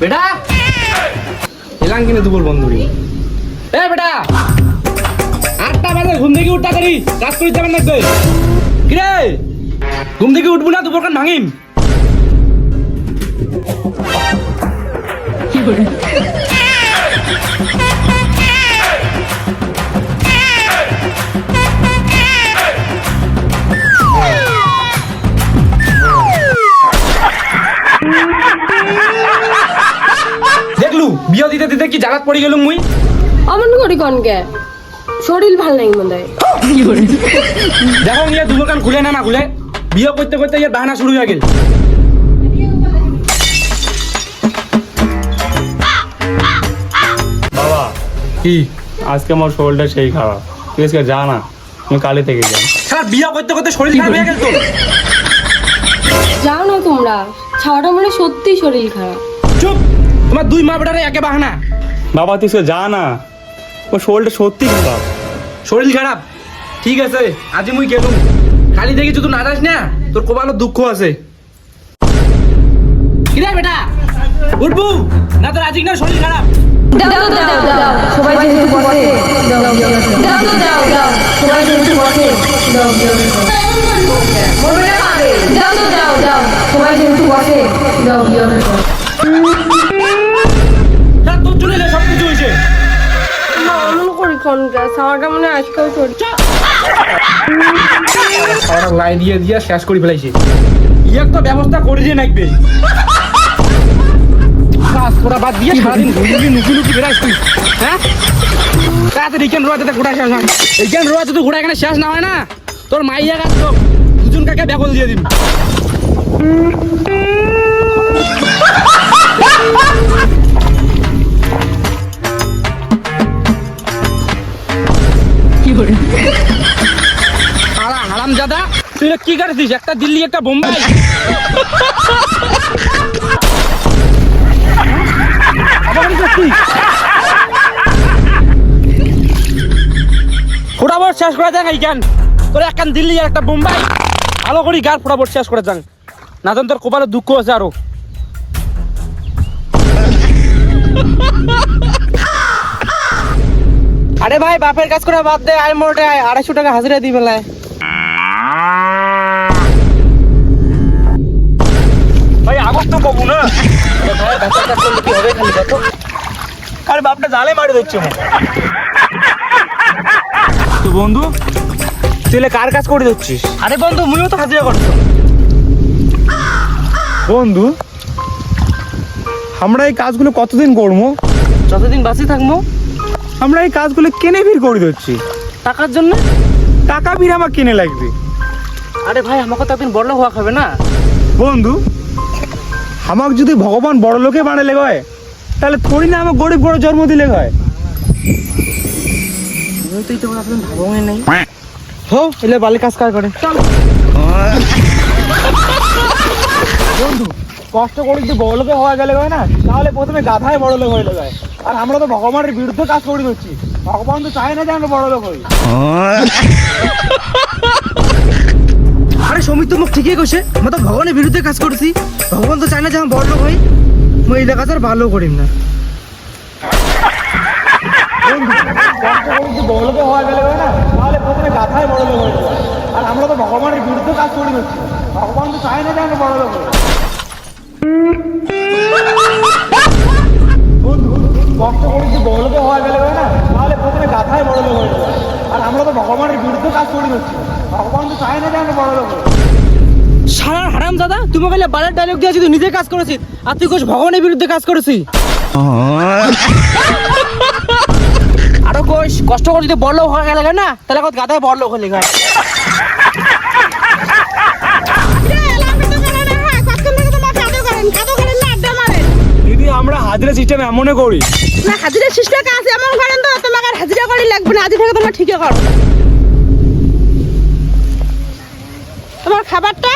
বেটা। এলাম কিনে দুপুর বন্ধুরি। এ বেটা। আটটা বাজে, ঘুম থেকে উঠতে করি কাজ করি যাবেন না কিরে? ঘুম থেকে উঠবো না দুপুর কান ভাঙিম। কি বিয়ে দিতে দিতে কি জাগাত পড়ে গেলুম মুই? অমন করি কনকে শরীর ভালো নাই মনে হয়। দেখো ইয়ে দুপুর কান খুলে না না খুলে। বিয়ে করতে করতে ইয়ে বাহানা শুরু হয়ে গেল। বাবা কি? আজকে আমার শরীরটা সেই খারাপ। তুই আজকে যা না আমি কালি থেকে যাই। সারা বিয়ে করতে করতে শরীর খারাপ হয়ে গেল তো? যাও না তোমরা ছাওয়াটা মানে সত্যি শরীর খারাপ। তোমার দুই মা বেটারে একে বাহানা বাবা তুই আজকে যা না ও শরীরটা সত্যি খারাপ শরীর খারাপ ঠিক আছে আজি মুই গেলুম খালি দেখি তুই না যাস না তোর কপালত দুঃখ আছে কিরে বেটা উঠবু না তোর আজকে না শরীর খারাপ দাও দাও দাও সবাই যেহেতু বসে দাও দাও দাও দাও সবাই যেহেতু বসে দাও দাও দাও দাও সবাই যেহেতু বসে দাও তা কনকে ছাওয়াটা মানে আজকাল শরীর সারা লাই দিয়ে দিয়ে শেষ করে ফেলাইছে। ইয়ে তো ব্যবস্থা করে দিয়ে নাকবে কাজ করা বাদ দিয়ে সারাদিন তুই হ্যাঁ? তাড়াতাড়ি কেন রোয়া যাতে ঘোড়া শেষ হয় এই কেন রোয়া যদি ঘোড়া এখানে শেষ না হয় না। তোর মাইয়া গাছ তো দুজন কাকে বেকল দিয়ে দিবি? জাদা তুই কি কাটছিস একটা দিল্লি, একটা বোম্বাই। কি শেষ করে যান এইখান। তোর একখান দিল্লি আর একটা বোম্বাই। ভালো করি গার ফোটাবট শেষ করে যান না তোর কপালে দুঃখ আছে আরও। আরে ভাই, বাপের কাজ করে বাদ দে আই মোটে আড়াইশো টাকা হাজিরা দিই বেলায় ভাই তো কবু না? আরে বাপটা জালে মারি দিচ্ছে তো বন্ধু তুই কার কাজ করে দিচ্ছিস আরে বন্ধু মুইও তো হাজিরা করছ। বন্ধু আমরা এই কাজগুলো কতদিন করব? যতদিন বাঁচি থাকব। আমরা এই কাজগুলো কেনে ভিড় করে দিচ্ছি টাকার জন্য? টাকা ভিড় আমার কিনে লাগবে? আরে ভাই আমাকে তো একদিন বড় হওয়া খাবে না? বন্ধু আমাকে যদি ভগবান বড় লোকে বানালে হয় তাহলে থোড়ি না আমার গরিব ঘরে জন্ম দিলে হয় নাই এলে কার। করে কষ্ট করে যদি বড়লোকে হওয়া গেলে হয় না, তাহলে প্রথমে গাধায় বড় লোক হয়ে আর আমরা তো ভগবানের বিরুদ্ধে কাজ করে ভগবান তো চায় না যে আমরা বড় লোক হই। সমিত তো মুখ ঠিকই কইছে আমরা তো ভগবানের বিরুদ্ধে কাজ করছি ভগবান তো চায় না যে আমি বড় হই মই এই কাজ আর ভালো করিম না। গেলে হয় না লোক হয়ে আর আমরা তো ভগবানের বিরুদ্ধে কাজ ভগবান তো না যে করে হওয়া গেলে হয় না হয়ে আর আমরা তো ভগবানের বিরুদ্ধে কাজ ভগবান তো চায় না যে আমরা বড় লোক সারা হারাম দাদা তুমি বলে বালের ডায়লগ দিয়ে যদি নিজে কাজ করেছিস। আর তুই কোস ভগবানের বিরুদ্ধে কাজ করেছি আরও কোস কষ্ট করে যদি বড় লোক হয়ে গেলে না? তাহলে কত গাদায় বড় লোক হলে দিদি আমরা হাজিরা সিস্টেম এমনই করি। না হাজিরা সিস্টেম কাজ এমন করেন তো তোমাকে হাজিরা করি লাগবে না আজ থেকে তোমার ঠিকই করো। তোমার খাবারটা?